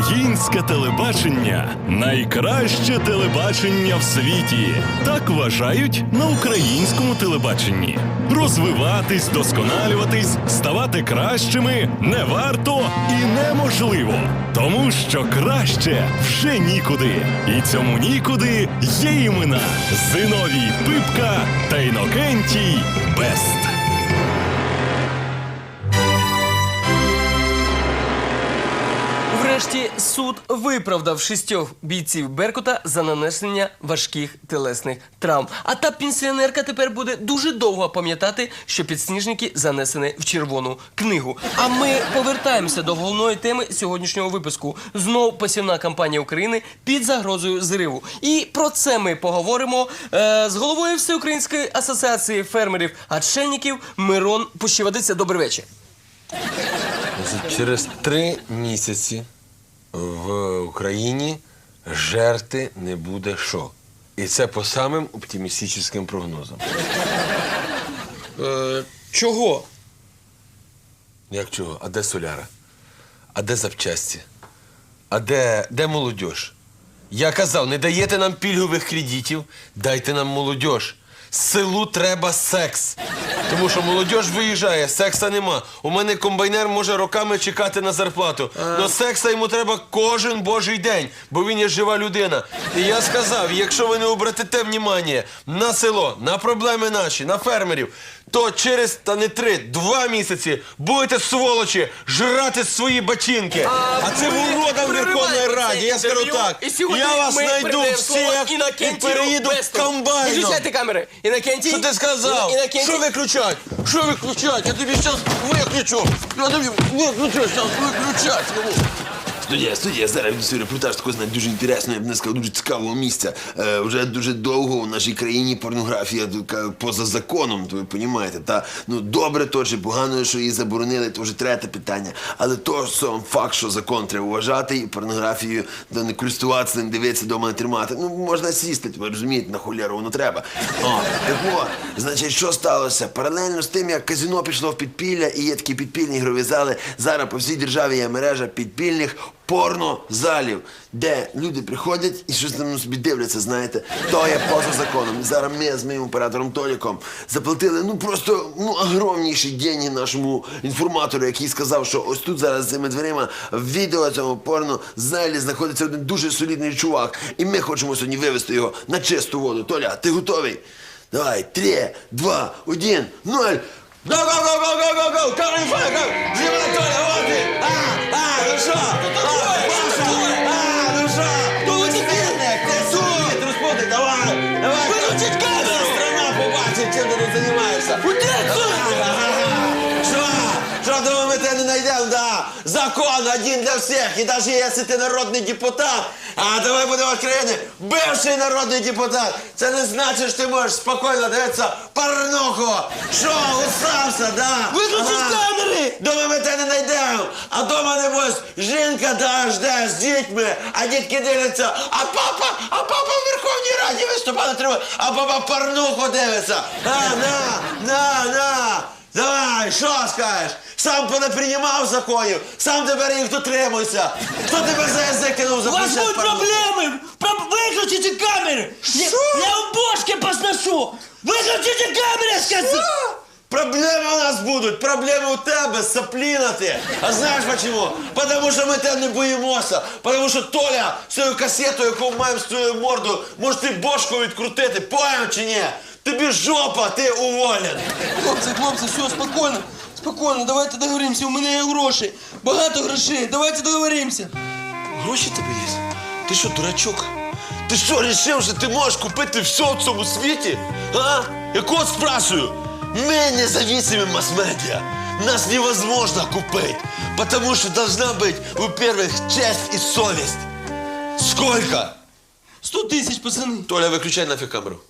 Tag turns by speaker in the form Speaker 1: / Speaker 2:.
Speaker 1: Українське телебачення найкраще телебачення в світі. Так вважають на українському телебаченні. Розвиватись, досконалюватись, ставати кращими не варто і неможливо. Тому що краще вже нікуди. І цьому нікуди є імена Зиновій Пипка та Інокентій Бест.
Speaker 2: Врешті суд виправдав шістьох бійців Беркута за нанесення важких телесних травм. А та пенсіонерка тепер буде дуже довго пам'ятати, що підсніжники занесені в червону книгу. А ми повертаємося до головної теми сьогоднішнього випуску. Знов посівна кампанія України під загрозою зриву. І про це ми поговоримо е, з головою Всеукраїнської асоціації фермерів отшельників Мирон Пущеводиця. Добрий вечір.
Speaker 3: Через три місяці в Україні жерти не буде що. І це по самим оптимістичним прогнозам.
Speaker 2: Е, чого?
Speaker 3: Як чого? А де соляра? А де запчасті? А де, де молодь? Я казав, не даєте нам пільгових кредитів, дайте нам молодь. Селу треба секс. Тому що молодь виїжджає, секса нема. У мене комбайнер може роками чекати на зарплату. Но секса йому треба кожен божий день, бо він є жива людина. І я сказав, якщо ви не обратите внимання на село, на проблеми наші, на фермерів, то через та не три, два місяці будете сволочі жрати свої бачинки. А, це
Speaker 2: ми
Speaker 3: урода в Верховній Раді. Я скажу так.
Speaker 2: і сьогодні
Speaker 3: Я вас
Speaker 2: ми
Speaker 3: знайду всіх і переїду
Speaker 2: Бесту. Не
Speaker 3: комбайном.
Speaker 2: включайте камери. Інокентій.
Speaker 3: Що ти сказав?
Speaker 2: Інокентій.
Speaker 3: Що виключать? Що виключать? Я тобі зараз виключу. Я тобі виключу, зараз виключать.
Speaker 4: Студія, студія, зараз свій репортаж такого знаю, дуже інтересного, я б не сказав, дуже цікавого місця. Е, вже дуже довго в нашій країні порнографія така поза законом, то ви розумієте. Та ну добре то чи погано, що її заборонили, то вже третє питання. Але то сам факт, що закон треба вважати, і порнографією да, не користуватися, не дивитися, дома не тримати. Ну можна сісти, ви розумієте, на холєру воно треба. О, так от, значить, що сталося? Паралельно з тим, як казино пішло в підпілля, і є такі підпільні ігрові зали, зараз по всій державі є мережа підпільних порнозалів, де люди приходять і щось там собі дивляться, знаєте, то є поза законом. Зараз ми з моїм оператором Толіком заплатили ну просто ну огромніші деньги нашому інформатору, який сказав, що ось тут зараз за цими дверима в відео цьому порнозалі знаходиться один дуже солідний чувак. І ми хочемо сьогодні вивести його на чисту воду. Толя, ти готовий? Давай, три, два, один, ноль. Го, го, го, го, го, го, Go in front, go! Живе, Толя, вот ти! А, а, ну що? А, Паша! А, ну що? Розпутник, ти суд, розпутник, давай! Давай! Выручить камеру! Страна побачить, чим ти тут займаєшся! Що? Не знайдемо, да? Закон один для всіх, і навіть якщо ти народний депутат, а давай будемо відкриті, бивший народний депутат, це не значить, що ти можеш спокійно дивитися порнуху. Що, устався, да?
Speaker 2: Виключіть камери!
Speaker 4: Дома ми тебе не знайдемо, а дома, небось, жінка да, жде з дітьми, а дітки дивляться, а папа, а папа в Верховній Раді виступати треба, а папа порнуху дивиться. А, на, на, на Давай, що скажеш? Сам понаприймав законів, сам тепер їх дотримуйся. Хто тебе за язик кинув
Speaker 5: У вас
Speaker 4: запустити
Speaker 5: будут
Speaker 4: порнуху?
Speaker 5: проблемы! Про- Выключите камеры! Я,
Speaker 4: Что?
Speaker 5: я вам бошки посношу! Выключите камеры, я сказал!
Speaker 4: Проблеми у нас будуть, проблеми у тебе, сапліна ти. А знаєш почему? Потому що ми тебе не боїмося. Потому що Толя свою касету, яку маємо з твоєю мордою, може ти бошку відкрутити, поняв чи ні? Тобі жопа, ти уволен.
Speaker 2: Хлопці, хлопці, все, спокійно. Спокійно, давайте договоримося. У мене є гроші. Багато грошей. Давайте договоримося.
Speaker 4: Гроші тебе є? Ти що, дурачок? Ти що, рішив, що ти можеш купити все в цьому світі? А? Я кот спрашиваю. Мы независимые масс-медиа. Нас невозможно купить, потому что должна быть, во-первых, честь и совесть. Сколько?
Speaker 2: Сто тисяч, пацани.
Speaker 4: Толя, выключай нафиг камеру.